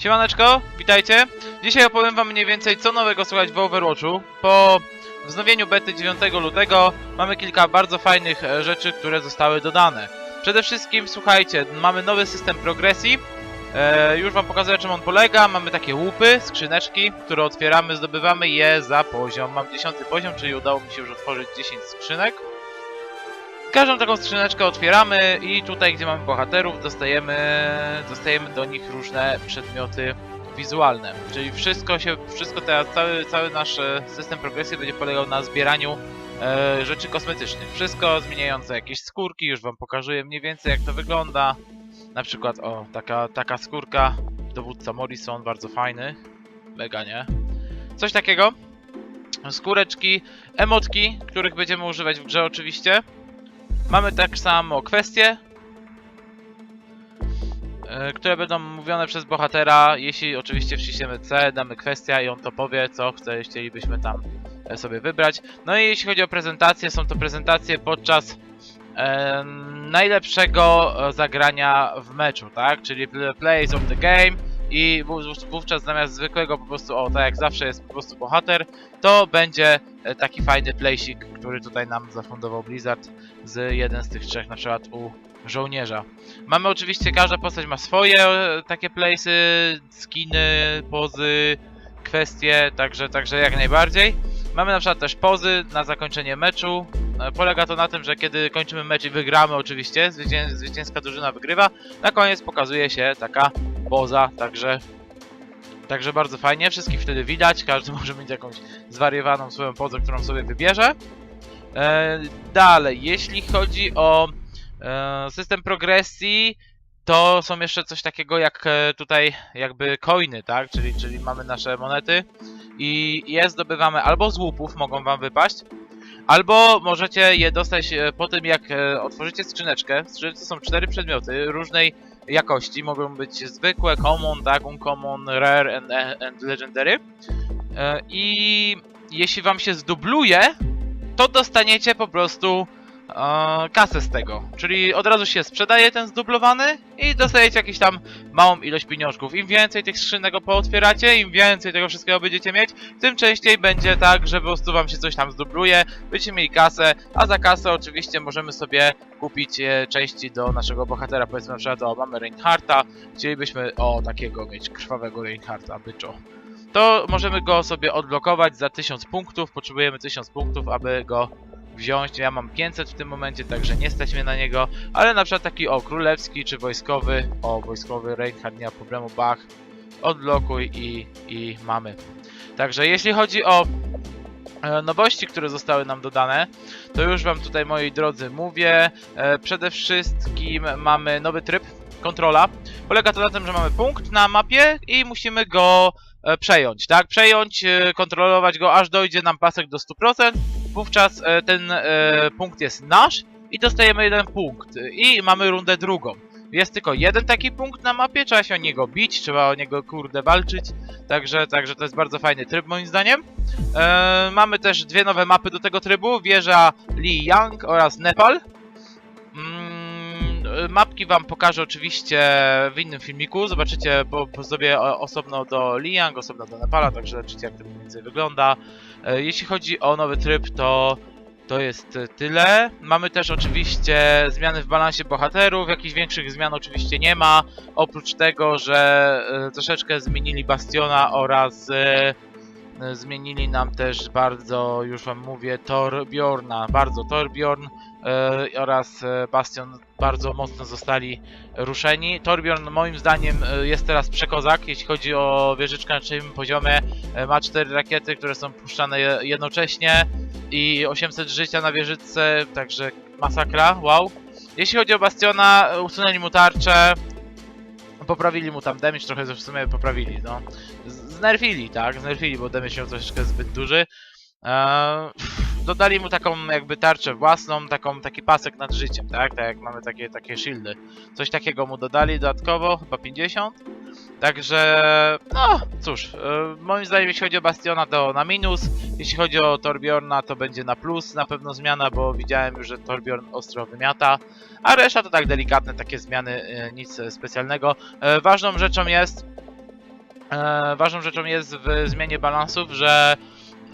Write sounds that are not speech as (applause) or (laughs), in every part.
Siemaneczko, witajcie. Dzisiaj opowiem wam mniej więcej co nowego słuchać w Overwatchu. Po wznowieniu bety 9 lutego mamy kilka bardzo fajnych e, rzeczy, które zostały dodane. Przede wszystkim, słuchajcie, mamy nowy system progresji. E, już wam pokazuję czym on polega. Mamy takie łupy, skrzyneczki, które otwieramy, zdobywamy je za poziom. Mam 10 poziom, czyli udało mi się już otworzyć 10 skrzynek. Każdą taką skrzyneczkę otwieramy i tutaj, gdzie mamy bohaterów, dostajemy, dostajemy do nich różne przedmioty wizualne. Czyli wszystko się, wszystko teraz, cały, cały nasz e, system progresji będzie polegał na zbieraniu e, rzeczy kosmetycznych. Wszystko zmieniające jakieś skórki, już wam pokazuję mniej więcej jak to wygląda. Na przykład, o, taka, taka skórka, dowódca Morrison, bardzo fajny. Mega, nie? Coś takiego. Skóreczki, emotki, których będziemy używać w grze oczywiście. Mamy tak samo kwestie, e, które będą mówione przez bohatera. Jeśli oczywiście wciśniemy C, damy kwestia i on to powie, co chce, chcielibyśmy tam e, sobie wybrać. No i jeśli chodzi o prezentacje, są to prezentacje podczas em, najlepszego e, zagrania w meczu, tak? Czyli pl- plays of the game i wów- wówczas zamiast zwykłego po prostu, o tak jak zawsze jest po prostu bohater, to będzie e, taki fajny playsik, który tutaj nam zafundował Blizzard z jeden z tych trzech, na przykład u żołnierza. Mamy oczywiście, każda postać ma swoje e, takie playsy, skiny, pozy, kwestie, także, także jak najbardziej. Mamy na przykład też pozy na zakończenie meczu. E, Polega to na tym, że kiedy kończymy mecz i wygramy oczywiście, zwycię zwycięska drużyna wygrywa, na koniec pokazuje się taka poza, także Także bardzo fajnie, wszystkich wtedy widać, każdy (laughs) może mieć jakąś zwariowaną swoją pozę, którą sobie wybierze. E, dalej, jeśli chodzi o e, system progresji, to są jeszcze coś takiego jak e, tutaj jakby coiny, tak? Czyli, czyli mamy nasze monety i je zdobywamy albo z łupów, mogą wam wypaść, albo możecie je dostać e, po tym jak e, otworzycie skrzyneczkę. W skrzynce są cztery przedmioty różnej jakości, mogą być zwykłe, common, tak, uncommon, rare and, and legendary. E, I jeśli wam się zdubluje, to dostaniecie po prostu e, kasę z tego. Czyli od razu się sprzedaje ten zdublowany i dostajecie jakąś tam małą ilość pieniążków. Im więcej tych skrzynek pootwieracie, im więcej tego wszystkiego będziecie mieć, tym częściej będzie tak, że po prostu wam się coś tam zdubluje, będziecie mieli kasę, a za kasę oczywiście możemy sobie kupić e, części do naszego bohatera. Powiedzmy na przykład, o mamy Reinharta, chcielibyśmy o takiego mieć krwawego Reinharta, byczo to możemy go sobie odblokować za 1000 punktów. Potrzebujemy 1000 punktów, aby go wziąć. Ja mam 500 w tym momencie, także nie stać mnie na niego. Ale na przykład taki o królewski czy wojskowy, o wojskowy Reinhardt nie ma problemu, bach, odblokuj i, i mamy. Także jeśli chodzi o e, nowości, które zostały nam dodane, to już wam tutaj moi drodzy mówię. E, przede wszystkim mamy nowy tryb kontrola. Polega to na tym, że mamy punkt na mapie i musimy go e, przejąć, tak? Przejąć, kontrolować go, aż dojdzie nam pasek do 100%. Wówczas e, ten e, punkt jest nasz i dostajemy jeden punkt. I mamy rundę drugą. Jest tylko jeden taki punkt na mapie, trzeba się o niego bić, trzeba o niego kurde walczyć. Także, także to jest bardzo fajny tryb moim zdaniem. E, mamy też dwie nowe mapy do tego trybu, wieża Li Yang oraz Nepal. Mm, e, mapki wam pokażę oczywiście w innym filmiku, zobaczycie, bo, bo o- osobno do Liang, osobno do Nepala, także zobaczycie jak to mniej więcej wygląda. E, Jeśli chodzi o nowy tryb, to to jest tyle. Mamy też oczywiście zmiany w balansie bohaterów, jakichś większych zmian oczywiście nie ma, oprócz tego, że e, troszeczkę zmienili Bastiona oraz e, zmienili nam też bardzo, już wam mówię, Torbjorna, bardzo Torbjorn oraz Bastion bardzo mocno zostali ruszeni. Torbjorn moim zdaniem jest teraz przekozak, jeśli chodzi o wieżyczkę na trzecim poziomie. E, Ma cztery rakiety, które są puszczane je- jednocześnie i 800 życia na wieżyczce, także masakra, wow. Jeśli chodzi o Bastiona, usunęli mu tarczę, poprawili mu tam damage, trochę w sumie poprawili, no. Znerfili, tak, znerfili, bo damage miał troszeczkę zbyt duży. Eee, dodali mu taką jakby tarczę własną, taką, taki pasek nad życiem, tak? Tak jak mamy takie, takie shieldy. Coś takiego mu dodali dodatkowo, chyba 50. Także, no cóż, e, moim zdaniem jeśli chodzi o Bastiona to na minus, jeśli chodzi o Torbjorna to będzie na plus, na pewno zmiana, bo widziałem już, że Torbjorn ostro wymiata, a reszta to tak delikatne takie zmiany, e, nic specjalnego. E, Ważną rzeczą jest, ważną rzeczą jest w zmianie balansów, że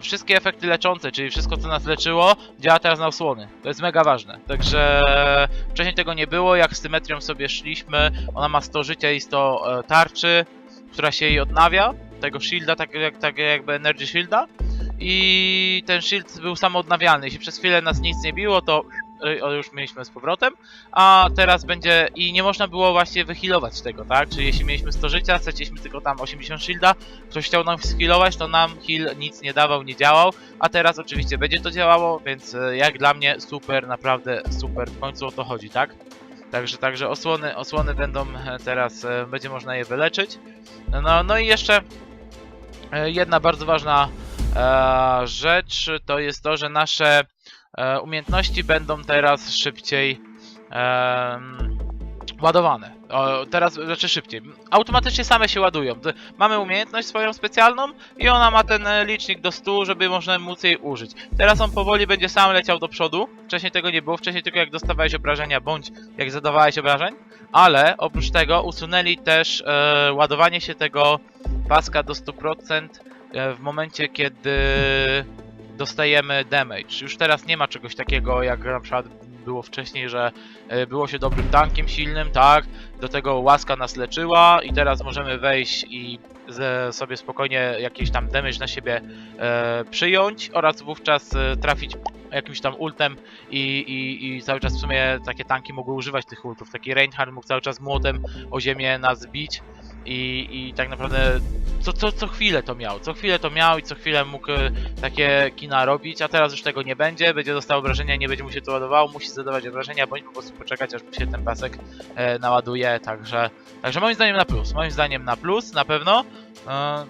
wszystkie efekty leczące, czyli wszystko co nas leczyło, działa teraz na osłony. To jest mega ważne. Także wcześniej tego nie było, jak z symetrią sobie szliśmy, ona ma 100 życia i 100 e, tarczy, która się jej odnawia, tego shielda, tak, jak, tak jakby energy shielda. I ten shield był samoodnawialny. Jeśli przez chwilę nas nic nie biło, to o, już mieliśmy z powrotem. A teraz będzie. I nie można było właśnie wyhealować tego, tak? Czyli jeśli mieliśmy 100 życia, straciliśmy tylko tam 80 shielda, ktoś chciał nam healować, to nam heal nic nie dawał, nie działał. A teraz oczywiście będzie to działało, więc y, jak dla mnie super, naprawdę super. W końcu o to chodzi, tak? Także, także osłony, osłony będą e, teraz, e, będzie można je wyleczyć. No, no i jeszcze e, jedna bardzo ważna rzecz to jest to, że nasze e, umiejętności będą teraz szybciej ładowane. Teraz, znaczy szybciej. Automatycznie same się ładują. Mamy umiejętność swoją specjalną i ona ma ten e, licznik do 100, żeby można móc jej użyć. Teraz on powoli będzie sam leciał do przodu. Wcześniej tego nie było, wcześniej tylko jak dostawałeś obrażenia bądź jak zadawałeś obrażeń. Ale oprócz tego usunęli też e, ładowanie się tego paska do 100% e, w momencie, kiedy dostajemy damage. Już teraz nie ma czegoś takiego, jak na przykład było wcześniej, że e, było się dobrym tankiem silnym, tak? Do tego łaska nas leczyła i teraz możemy wejść i sobie spokojnie jakiś tam damage na siebie e, przyjąć oraz wówczas e, trafić jakimś tam ultem i, i, i cały czas w sumie takie tanki mogły używać tych ultów. Taki Reinhardt mógł cały czas młotem o ziemię nas bić i, i tak naprawdę co, co, co chwilę to miał, co chwilę to miał i co chwilę mógł e, takie kina robić, a teraz już tego nie będzie, będzie dostał obrażenia, nie będzie mu się to ładowało, musi zadawać obrażenia, bądź po prostu poczekać, aż mu się ten pasek e, naładuje, także, także moim zdaniem na plus, moim zdaniem na plus, na pewno. E,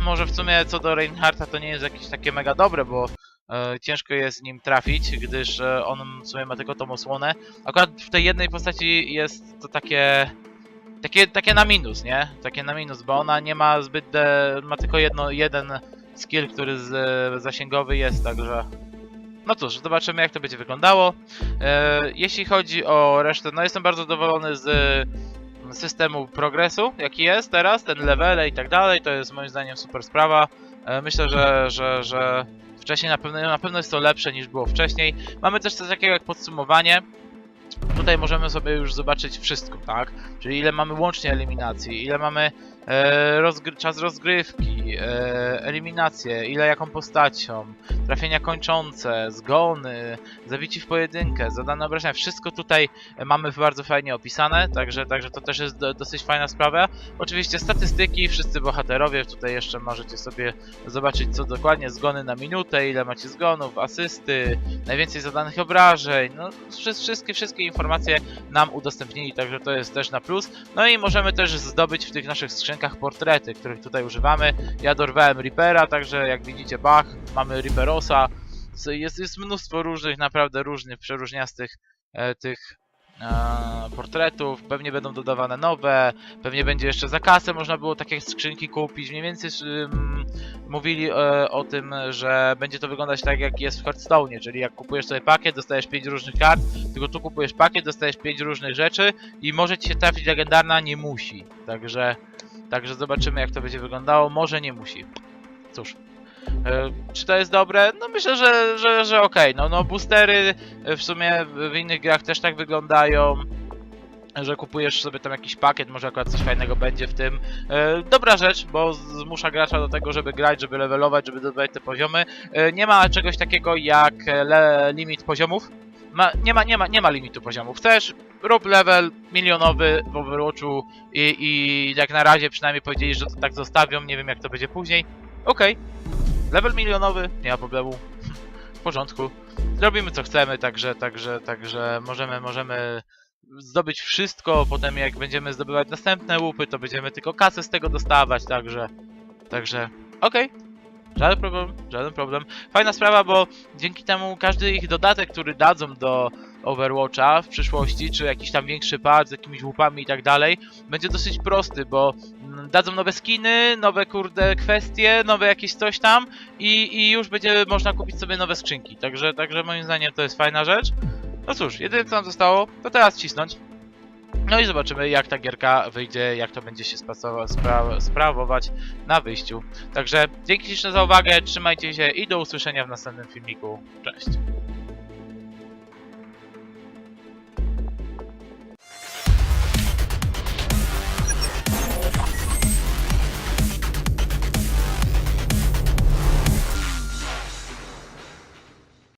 może w sumie co do Reinhardta to nie jest jakieś takie mega dobre, bo e, ciężko jest nim trafić, gdyż e, on w sumie ma tylko tą osłonę. Akurat w tej jednej postaci jest to takie takie, takie na minus, nie? Takie na minus, bo ona nie ma zbyt, de, ma tylko jedno, jeden skill, który z, e, zasięgowy jest, także... No cóż, zobaczymy jak to będzie wyglądało. E, jeśli chodzi o resztę, no jestem bardzo zadowolony z e, systemu progresu, jaki jest teraz, ten levele i tak dalej, to jest moim zdaniem super sprawa. E, myślę, że, że, że wcześniej na pewno, na pewno jest to lepsze niż było wcześniej. Mamy też coś takiego jak podsumowanie. Tutaj możemy sobie już zobaczyć wszystko, tak? Czyli ile mamy łącznie eliminacji, ile mamy e, czas rozgrywki, e, eliminacje, ile jaką postacią, trafienia kończące, zgony, zabici w pojedynkę, zadane obrażenia. Wszystko tutaj mamy bardzo fajnie opisane, także, także to też jest do, dosyć fajna sprawa. Oczywiście statystyki, wszyscy bohaterowie, tutaj jeszcze możecie sobie zobaczyć co dokładnie, zgony na minutę, ile macie zgonów, asysty, najwięcej zadanych obrażeń, no wszy- wszystkie, wszystkie informacje nam udostępnili, także to jest też na plus. No i możemy też zdobyć w tych naszych skrzynkach portrety, których tutaj używamy. Ja dorwałem Reapera, także jak widzicie Bach, mamy Reaperosa. Jest, jest mnóstwo różnych, naprawdę różnych, przeróżniastych e, tych portretów. Pewnie będą dodawane nowe, pewnie będzie jeszcze za kasę można było takie skrzynki kupić. Mniej więcej mówili e, o tym, że będzie to wyglądać tak jak jest w Hearthstone, czyli jak kupujesz sobie pakiet, dostajesz 5 różnych kart, tylko tu kupujesz pakiet, dostajesz 5 różnych rzeczy i może ci się trafić legendarna, nie musi. Także, także zobaczymy jak to będzie wyglądało. Może nie musi. Cóż. E, czy to jest dobre? No myślę, że, że, że okej. No, no boostery e, w sumie w innych grach też tak wyglądają. Że kupujesz sobie tam jakiś pakiet, może akurat coś fajnego będzie w tym. E, dobra rzecz, bo zmusza gracza do tego, żeby grać, żeby levelować, żeby dodawać te poziomy. E, nie ma czegoś takiego jak limit poziomów. Ma, nie, ma, nie, ma, nie ma limitu poziomów. Chcesz, rób level milionowy w Overwatchu i, i jak na razie przynajmniej powiedzieli, że to tak zostawią. Nie wiem jak to będzie później. Okej. Level milionowy, nie ma problemu. W porządku. Zrobimy co chcemy, także, także, także możemy, możemy zdobyć wszystko, potem jak będziemy zdobywać następne łupy, to będziemy tylko kasę z tego dostawać, także, także, okej. Żaden problem, żaden problem. Fajna sprawa, bo dzięki temu każdy ich dodatek, który dadzą do Overwatcha w przyszłości, czy jakiś tam większy pad z jakimiś łupami i tak dalej, będzie dosyć prosty, bo mm, dadzą nowe skiny, nowe kurde kwestie, nowe jakieś coś tam i, i już będzie można kupić sobie nowe skrzynki. Także, także moim zdaniem to jest fajna rzecz. No cóż, jedyne co nam zostało, to teraz cisnąć. No i zobaczymy jak ta gierka wyjdzie, jak to będzie się spra sprawować na wyjściu. Także dzięki śliczne za uwagę, trzymajcie się i do usłyszenia w następnym filmiku. Cześć!